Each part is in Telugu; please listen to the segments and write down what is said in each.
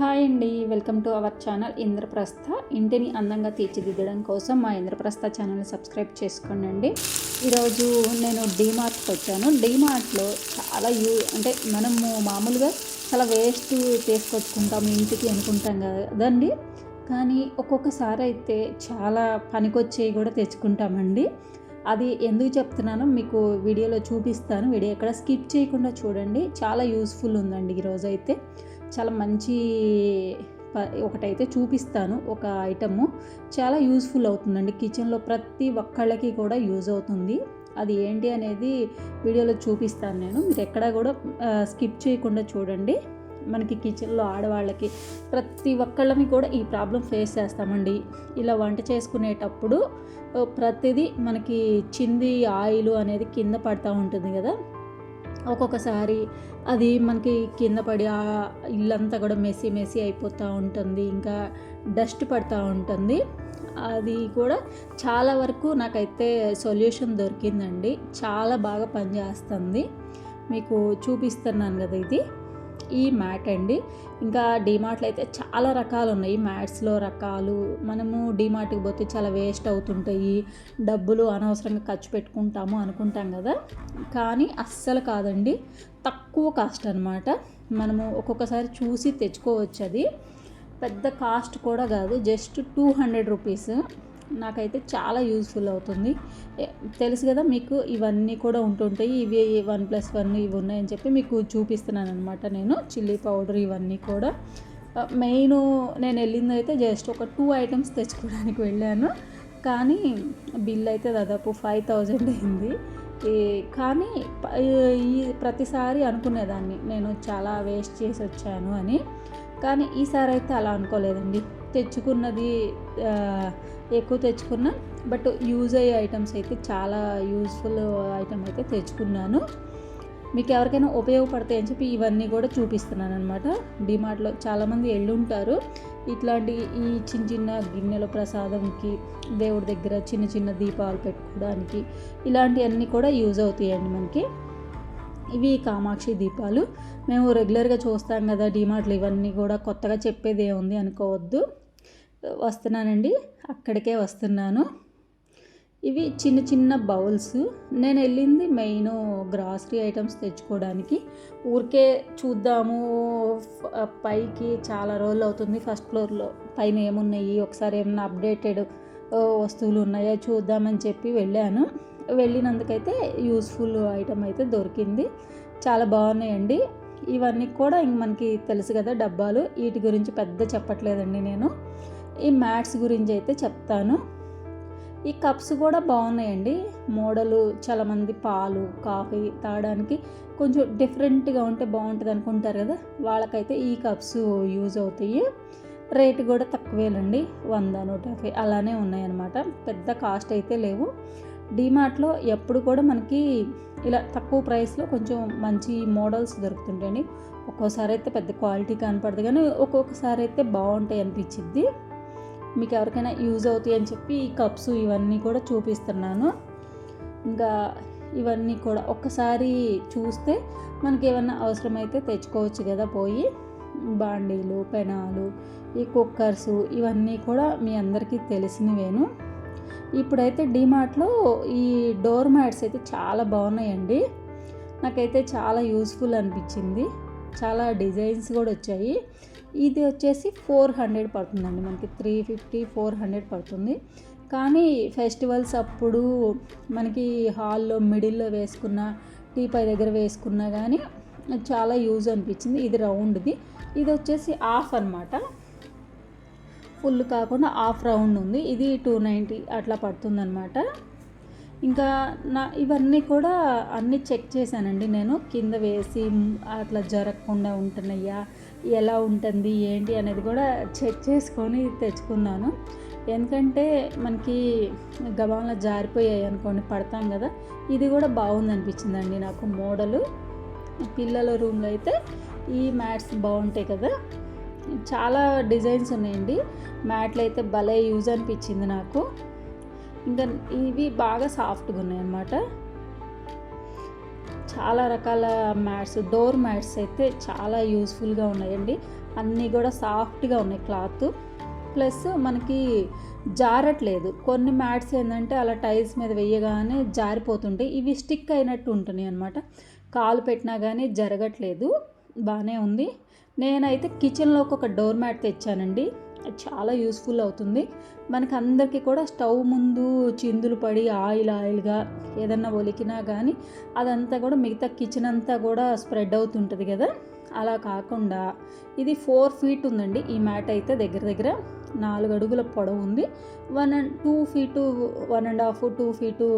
హాయ్ అండి welcome to our channel Indraprastha. ఇంటిని అందంగా తీర్చిదిద్దడం కోసం మా ఇంద్రప్రస్థ ఛానల్ని సబ్స్క్రైబ్ చేసుకోండి ఈరోజు నేను డీమార్ట్కి వచ్చాను. డీమార్ట్లో చాలా యూ అంటే మనము మామూలుగా చాలా వేస్ట్ తీసుకొచ్చుకుంటాం ఇంటికి అనుకుంటాం కదండి. కానీ ఒక్కొక్కసారి అయితే చాలా పనికొచ్చేవి కూడా తెచ్చుకుంటామండి. అది ఎందుకు చెప్తున్నానో మీకు వీడియోలో చూపిస్తాను. వీడియో ఎక్కడ స్కిప్ చేయకుండా చూడండి. చాలా యూస్ఫుల్ ఉందండి ఈరోజు అయితే. చాలా మంచి ఒకటైతే చూపిస్తాను ఒక ఐటము. చాలా యూస్ఫుల్ అవుతుందండి. కిచెన్లో ప్రతి ఒక్కళ్ళకి కూడా యూజ్ అవుతుంది. అది ఏంటి అనేది వీడియోలో చూపిస్తాను నేను. మీరు ఎక్కడ కూడా స్కిప్ చేయకుండా చూడండి. మనకి కిచెన్లో ఆడవాళ్ళకి ప్రతి ఒక్కళ్ళని కూడా ఈ ప్రాబ్లం ఫేస్ చేస్తామండి. ఇలా వంట చేసుకునేటప్పుడు ప్రతిదీ మనకి చింది ఆయిల్ అనేది కింద పడతా ఉంటుంది కదా. ఒక్కొక్కసారి అది మనకి కింద పడి ఆ ఇల్లంతా కూడా మెస్సీ మెస్సీ అయిపోతూ ఉంటుంది ఇంకా డస్ట్ పడుతూ ఉంటుంది. అది కూడా చాలా వరకు నాకైతే సొల్యూషన్ దొరికిందండి. చాలా బాగా పనిచేస్తుంది. మీకు చూపిస్తున్నాను కదా ఇది. ఈ మ్యాట్ అండి. ఇంకా డీమార్ట్లో అయితే చాలా రకాలు ఉన్నాయి. మ్యాట్స్లో రకాలు మనము డీమార్ట్కి పోతే చాలా వేస్ట్ అవుతుంటాయి. డబ్బులు అనవసరంగా ఖర్చు పెట్టుకుంటాము అనుకుంటాం కదా. కానీ అస్సలు కాదండి. తక్కువ కాస్ట్ అనమాట మనము ఒక్కొక్కసారి చూసి తెచ్చుకోవచ్చు అది. పెద్ద కాస్ట్ కూడా కాదు. Just two hundred rupees. నాకైతే చాలా యూస్ఫుల్ అవుతుంది. తెలుసు కదా మీకు ఇవన్నీ కూడా ఉంటుంటాయి. ఇవి వన్ ప్లస్ వన్ ఇవి ఉన్నాయని చెప్పి మీకు చూపిస్తున్నాను అనమాట నేను. చిల్లీ పౌడర్ ఇవన్నీ కూడా. మెయిన్ నేను వెళ్ళింది అయితే జస్ట్ ఒక టూ ఐటమ్స్ తెచ్చుకోవడానికి వెళ్ళాను. కానీ బిల్ అయితే దాదాపు ఫైవ్ థౌజండ్ అయింది. కానీ ఈ ప్రతిసారి అనుకునేదాన్ని. నేను చాలా వేస్ట్ చేసి వచ్చాను అని. కానీ ఈసారి అయితే అలా అనుకోలేదండి. తెచ్చుకున్నది ఎక్కువ తెచ్చుకున్నా బట్ యూజ్ అయ్యే ఐటమ్స్ అయితే చాలా యూస్ఫుల్ ఐటమ్ అయితే తెచ్చుకున్నాను. మీకు ఎవరికైనా ఉపయోగపడతాయి అని చెప్పి ఇవన్నీ కూడా చూపిస్తున్నాను అనమాట డిమార్ట్లో చాలామంది ఉంటారు ఇట్లాంటి ఈ చిన్న చిన్న గిన్నెల ప్రసాదంకి దేవుడి దగ్గర చిన్న చిన్న దీపాలు పెట్టుకోవడానికి ఇలాంటివన్నీ కూడా యూజ్ అవుతాయండి మనకి. ఇవి కామాక్షి దీపాలు. మేము రెగ్యులర్గా చూస్తాం కదా డిమార్ట్లు ఇవన్నీ కూడా కొత్తగా చెప్పేది ఏముంది అనుకోవద్దు. వస్తున్నానండి అక్కడికే వస్తున్నాను. ఇవి చిన్న చిన్న బౌల్స్. నేను వెళ్ళింది మెయిన్ గ్రాసరీ ఐటమ్స్ తెచ్చుకోవడానికి. ఊరికే చూద్దాము పైకి చాలా రోజులు అవుతుంది ఫస్ట్ ఫ్లోర్లో. పైన ఏమున్నాయి ఒకసారి ఏమైనా అప్డేటెడ్ వస్తువులు ఉన్నాయో చూద్దామని చెప్పి వెళ్ళాను. వెళ్ళినందుకైతే యూస్ఫుల్ ఐటమ్ అయితే దొరికింది. చాలా బాగున్నాయండి. ఇవన్నీ కూడా ఇంక మనకి తెలుసు కదా డబ్బాలు. వీటి గురించి పెద్ద చెప్పట్లేదండి నేను. ఈ మ్యాట్స్ గురించి అయితే చెప్తాను. ఈ కప్స్ కూడా బాగున్నాయండి. మోడలు చాలామంది పాలు కాఫీ తాగడానికి కొంచెం డిఫరెంట్గా ఉంటే బాగుంటుంది అనుకుంటారు కదా. వాళ్ళకైతే ఈ కప్స్ యూజ్ అవుతాయి. రేటు కూడా తక్కువేనండి వంద నూట యాభై అలానే ఉన్నాయన్నమాట. పెద్ద కాస్ట్ అయితే లేవు. డీమార్ట్లో ఎప్పుడు కూడా మనకి ఇలా తక్కువ ప్రైస్లో కొంచెం మంచి మోడల్స్ దొరుకుతుంటాయండి. ఒక్కోసారి అయితే పెద్ద క్వాలిటీ కనపడదు కానీ ఒక్కొక్కసారి అయితే బాగుంటాయి అనిపించిద్ది. మీకు ఎవరికైనా యూజ్ అవుతాయి అని చెప్పి ఈ కప్స్ ఇవన్నీ కూడా చూపిస్తున్నాను. ఇంకా ఇవన్నీ కూడా ఒక్కసారి చూస్తే మనకి ఏమన్నా అవసరమైతే తెచ్చుకోవచ్చు కదా పోయి. బాండీలు పెనాలు ఈ కుక్కర్స్ ఇవన్నీ కూడా మీ అందరికీ తెలిసినవేను. ఇప్పుడైతే డిమార్ట్లో ఈ డోర్ మ్యాట్స్ అయితే చాలా బాగున్నాయండి. నాకైతే చాలా యూస్ఫుల్ అనిపించింది. చాలా డిజైన్స్ కూడా వచ్చాయి. ఇది వచ్చేసి ఫోర్ హండ్రెడ్ పడుతుందండి. మనకి త్రీ ఫిఫ్టీ ఫోర్ హండ్రెడ్ పడుతుంది. కానీ ఫెస్టివల్స్ అప్పుడు మనకి హాల్లో మిడిల్లో వేసుకున్న టీపై దగ్గర వేసుకున్నా కానీ చాలా యూజ్ అనిపించింది. ఇది రౌండ్ది. ఇది వచ్చేసి ఆఫ్ అనమాట ఫుల్ కాకుండా హాఫ్ రౌండ్ ఉంది. ఇది టూ నైంటీ అట్లా పడుతుందనమాట ఇంకా నా ఇవన్నీ కూడా అన్నీ చెక్ చేశానండి నేను. కింద వేసి అట్లా జరగకుండా ఉంటున్నాయా? ఎలా ఉంటుంది? ఏంటి? అనేది కూడా చెక్ చేసుకొని తెచ్చుకున్నాను. ఎందుకంటే మనకి గబాన్లో జారిపోయాయి అనుకోండి పడతాం కదా. ఇది కూడా బాగుంది అనిపించిందండి నాకు మోడలు. పిల్లల రూమ్లో అయితే ఈ మ్యాట్స్ బాగుంటాయి కదా. చాలా డిజైన్స్ ఉన్నాయండి. మ్యాట్లు అయితే భలే యూజ్ అనిపించింది నాకు. ఇంకా ఇవి బాగా సాఫ్ట్గా ఉన్నాయన్నమాట. చాలా రకాల మ్యాట్స్ డోర్ మ్యాట్స్ అయితే చాలా యూస్ఫుల్గా ఉన్నాయండి. అన్నీ కూడా సాఫ్ట్గా ఉన్నాయి క్లాత్. ప్లస్ మనకి జారట్లేదు. కొన్ని మ్యాట్స్ ఏంటంటే అలా టైల్స్ మీద వేయగానే జారిపోతుంటాయి ఇవి స్టిక్ అయినట్టు ఉంటున్నాయి అనమాట కాలు పెట్టినా కానీ జరగట్లేదు. బాగానే ఉంది. నేనైతే కిచెన్లోకి ఒక డోర్ మ్యాట్ తెచ్చానండి. చాలా యూస్ఫుల్ అవుతుంది. మనకి అందరికీ కూడా స్టవ్ ముందు చిందులు పడి ఆయిల్ ఆయిల్గా ఏదన్నా ఒలికినా కానీ అదంతా కూడా మిగతా కిచెన్ అంతా కూడా స్ప్రెడ్ అవుతుంటుంది కదా. అలా కాకుండా ఇది ఫోర్ ఫీట్ ఉందండి. ఈ మ్యాట్ అయితే దగ్గర దగ్గర నాలుగు అడుగుల పొడవు ఉంది. One and two feet one and half two feet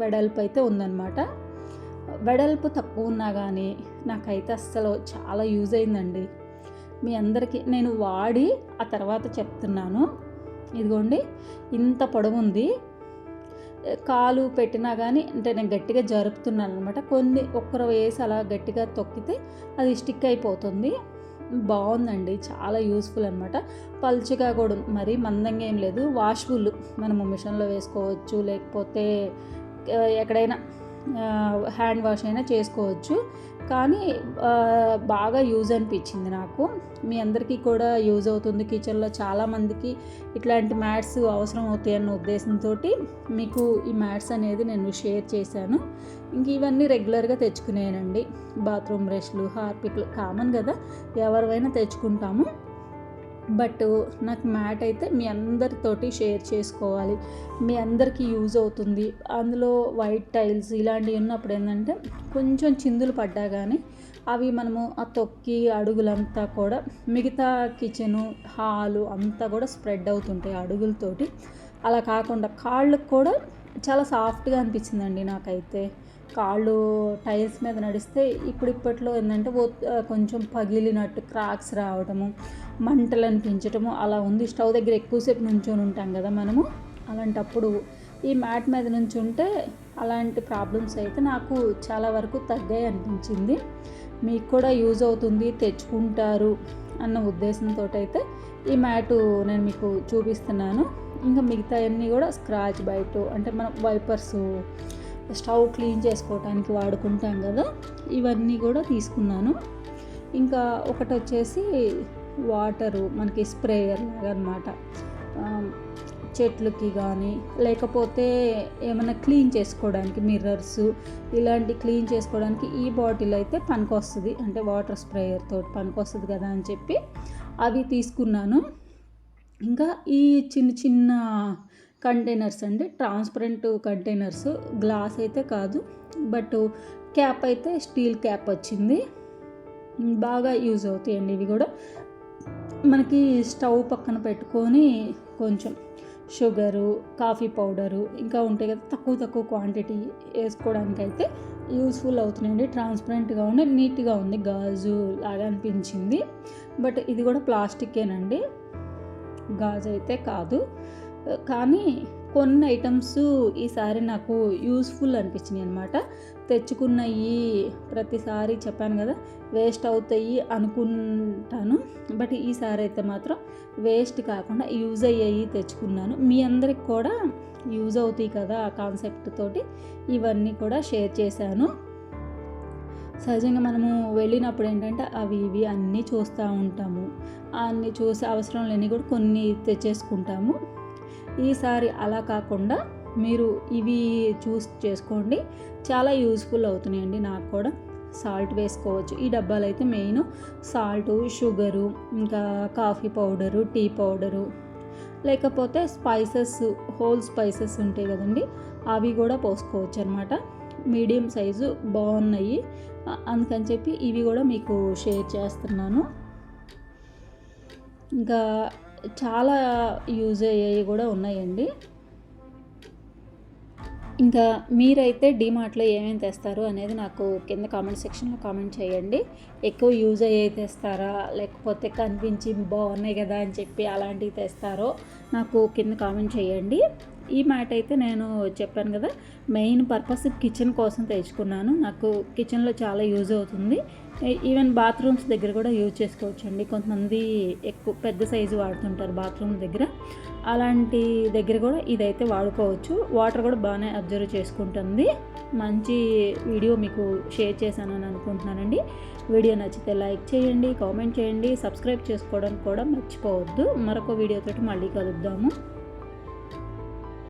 వెడల్పు అయితే ఉందన్నమాట. వెడల్పు తక్కువ ఉన్నా కానీ నాకైతే అస్సలు చాలా యూజ్ అయిందండి. మీ అందరికీ నేను వాడి ఆ తర్వాత చెప్తున్నాను. ఇదిగోండి ఇంత పొడవు ఉంది కాలు పెట్టినా కానీ అంటే నేను గట్టిగా జరుపుతున్నాను అనమాట కొన్ని ఒక్కరు వేసి అలా గట్టిగా తొక్కితే అది స్టిక్ అయిపోతుంది. బాగుందండి చాలా యూస్ఫుల్ అనమాట పల్చగా కూడా మరి మందంగా ఏం లేదు. వాష్ఫుల్ మనము మిషన్లో వేసుకోవచ్చు. లేకపోతే ఎక్కడైనా హ్యాండ్ వాష్ అయినా చేసుకోవచ్చు. కానీ బాగా యూజ్ అనిపించింది నాకు. మీ అందరికీ కూడా యూజ్ అవుతుంది కిచెన్లో. చాలామందికి ఇట్లాంటి మ్యాట్స్ అవసరం అవుతాయి అన్న ఉద్దేశంతో మీకు ఈ మ్యాట్స్ అనేది నేను షేర్ చేశాను. ఇంక ఇవన్నీ రెగ్యులర్గా తెచ్చుకునేనండి. బాత్రూమ్ బ్రష్లు హార్పిక్లు కామన్ కదా ఎవరివైనా తెచ్చుకుంటాము. బట్ నాకు మ్యాట్ అయితే మీ అందరితోటి షేర్ చేసుకోవాలి. మీ అందరికీ యూజ్ అవుతుంది. అందులో వైట్ టైల్స్ ఇలాంటివి ఉన్నప్పుడు ఏంటంటే కొంచెం చిందులు పడ్డా కానీ అవి మనము ఆ తొక్కి అడుగులంతా కూడా మిగతా కిచెను హాలు అంతా కూడా స్ప్రెడ్ అవుతుంటాయి అడుగులతోటి. అలా కాకుండా కాళ్ళకు కూడా చాలా సాఫ్ట్గా అనిపించిందండి నాకైతే. కాళ్ళు టైల్స్ మీద నడిస్తే ఇప్పుడు ఇప్పట్లో ఏంటంటే కొంచెం పగిలినట్టు క్రాక్స్ రావడము మంటలు అనిపించటము అలా ఉంది. స్టవ్ దగ్గర ఎక్కువసేపు నుంచొని ఉంటాం కదా మనము. అలాంటప్పుడు ఈ మ్యాట్ మీద నుంచి ఉంటే అలాంటి ప్రాబ్లమ్స్ అయితే నాకు చాలా వరకు తగ్గాయి అనిపించింది. మీకు కూడా యూజ్ అవుతుంది తెచ్చుకుంటారు అన్న ఉద్దేశంతో అయితే ఈ మ్యాటు నేను మీకు చూపిస్తున్నాను. ఇంకా మిగతా అన్నీ కూడా స్క్రాచ్ బయట అంటే మన వైపర్స్ స్టవ్ క్లీన్ చేసుకోవటానికి వాడుకుంటాం కదా ఇవన్నీ కూడా తీసుకున్నాను. ఇంకా ఒకటి వచ్చేసి వాటరు మనకి స్ప్రేయర్ లాగా అనమాట చెట్లకి కానీ లేకపోతే ఏమైనా క్లీన్ చేసుకోవడానికి మిర్రర్స్ ఇలాంటి క్లీన్ చేసుకోవడానికి ఈ బాటిల్ అయితే పనికొస్తుంది. అంటే వాటర్ స్ప్రేయర్ తోటి పనికొస్తుంది కదా అని చెప్పి అవి తీసుకున్నాను. ఇంకా ఈ చిన్న చిన్న కంటైనర్స్ అండి. Transparent containers. గ్లాస్ అయితే కాదు. బట్ క్యాప్ అయితే స్టీల్ క్యాప్ వచ్చింది. బాగా యూజ్ అవుతాయండి ఇవి కూడా. మనకి స్టవ్ పక్కన పెట్టుకొని కొంచెం షుగరు కాఫీ పౌడరు ఇంకా ఉంటాయి కదా తక్కువ తక్కువ క్వాంటిటీ వేసుకోవడానికి అయితే యూస్ఫుల్ అవుతున్నాయండి. ట్రాన్స్పరెంట్గా ఉంది నీట్గా ఉంది. గాజు లాగా అనిపించింది. బట్ ఇది కూడా ప్లాస్టికేనండి గాజు అయితే కాదు. కానీ కొన్ని ఐటమ్స్ ఈసారి నాకు యూస్ఫుల్ అనిపించినాయి అనమాట తెచ్చుకున్నవి ప్రతిసారి చెప్పాను కదా వేస్ట్ అవుతాయి అనుకుంటాను. బట్ ఈసారి అయితే మాత్రం వేస్ట్ కాకుండా యూజ్ అయ్యాయి తెచ్చుకున్నాను. మీ అందరికి కూడా యూజ్ అవుతాయి కదా ఆ కాన్సెప్ట్ తోటి ఇవన్నీ కూడా షేర్ చేశాను. సహజంగా మనము వెళ్ళినప్పుడు ఏంటంటే అవి ఇవి అన్నీ చూస్తూ ఉంటాము. అన్నీ చూసి అవసరం లేని కూడా కొన్ని తెచ్చేసుకుంటాము. ఈసారి అలా కాకుండా మీరు ఇవి చూస్ చేసుకోండి. చాలా యూస్ఫుల్ అవుతున్నాయండి నాకు కూడా. సాల్ట్ వేసుకోవచ్చు. ఈ డబ్బాలు అయితే మెయిన్ సాల్ట్ షుగరు ఇంకా కాఫీ పౌడరు టీ పౌడరు లేకపోతే స్పైసెస్ హోల్ స్పైసెస్ ఉంటాయి కదండి అవి కూడా పోసుకోవచ్చు అనమాట మీడియం సైజు బాగున్నాయి. అందుకని చెప్పి ఇవి కూడా మీకు షేర్ చేస్తున్నాను. ఇంకా చాలా యూజ్ అయ్యేవి కూడా ఉన్నాయండి. ఇంకా మీరైతే డీమార్ట్లో ఏమేమి తెస్తారు అనేది నాకు కింద కామెంట్ సెక్షన్లో కామెంట్ చేయండి. ఎక్కువ యూజ్ అయ్యేవి తెస్తారా? లేకపోతే కనిపించి బాగున్నాయి కదా అని చెప్పి అలాంటివి తెస్తారో నాకు కింద కామెంట్ చేయండి. ఈ మ్యాట్ అయితే నేను చెప్పాను కదా మెయిన్ పర్పస్ కిచెన్ కోసం తెచ్చుకున్నాను. నాకు కిచెన్లో చాలా యూజ్ అవుతుంది. ఈవెన్ బాత్రూమ్స్ దగ్గర కూడా యూజ్ చేసుకోవచ్చు అండి కొంతమంది ఎక్కువ పెద్ద సైజు వాడుతుంటారు బాత్రూమ్ దగ్గర. అలాంటి దగ్గర కూడా ఇదైతే వాడుకోవచ్చు. వాటర్ కూడా బాగానే అబ్జర్వ్ చేసుకుంటుంది. మంచి వీడియో మీకు షేర్ చేశాను అని అనుకుంటున్నానండి. వీడియో నచ్చితే లైక్ చేయండి కామెంట్ చేయండి. సబ్స్క్రైబ్ చేసుకోవడం కూడా మర్చిపోవద్దు. మరొక వీడియోతో మళ్ళీ కలుద్దాము.